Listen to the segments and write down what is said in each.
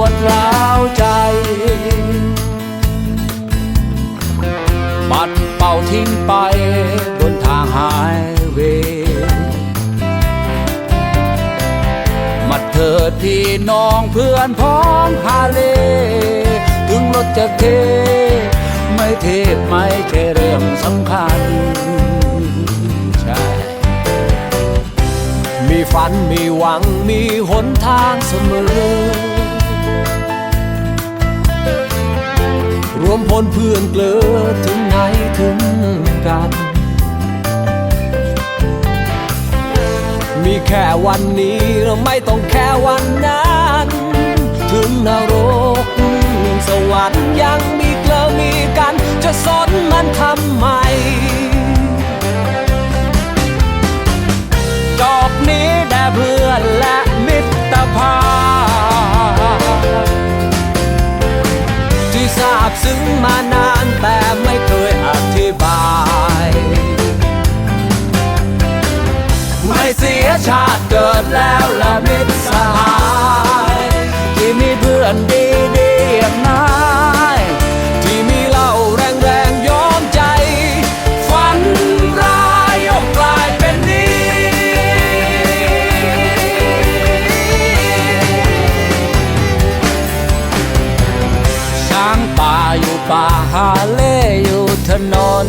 วดร้าวใจ ปัดเป่าทิ้งไปบนทางหายเวย์มาเถิดพี่น้องเพื่อนพ้องฮาเล ถึงรถจะเท ไม่เทพไม่ใช่เรื่องสำคัญใช่มีฝันมีหวังมีหนทางเสมอ รวมพลเพื่อนเกลือถึงไหนถึงกัน มีแค่วันนี้เราไม่ต้องแค่วันนั้น ถึงนรกสวรรค์ยังมีเกลือมีกัน จะสนมันทำ ดแล้วละมิตรสหายที่มีเพื่อนดีดีอย่างนายที่มีเล่าแรงแรงย้อมใจ ฝันร้ายยกกลายเป็นดีช้างป่าอยู่ป่าฮาเล่อยู่ถนน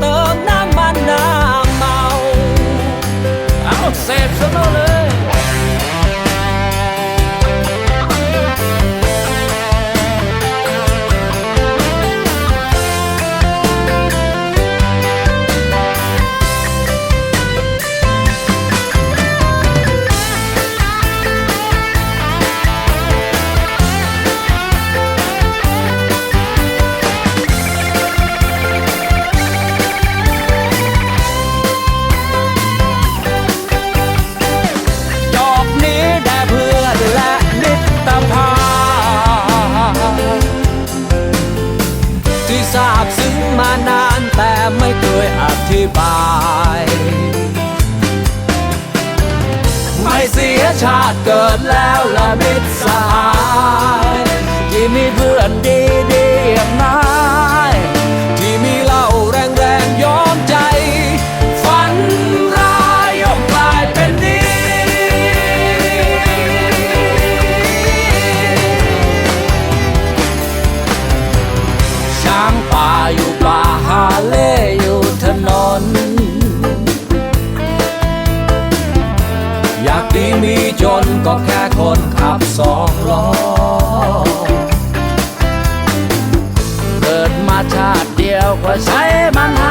บาย ไม่เสียชาติเกิดแล้วละมิตรสหายที่มีเพื่อนดี ก็แค่คนขับสองล้อ เกิดมาชาติเดียวก็ใช้มันหา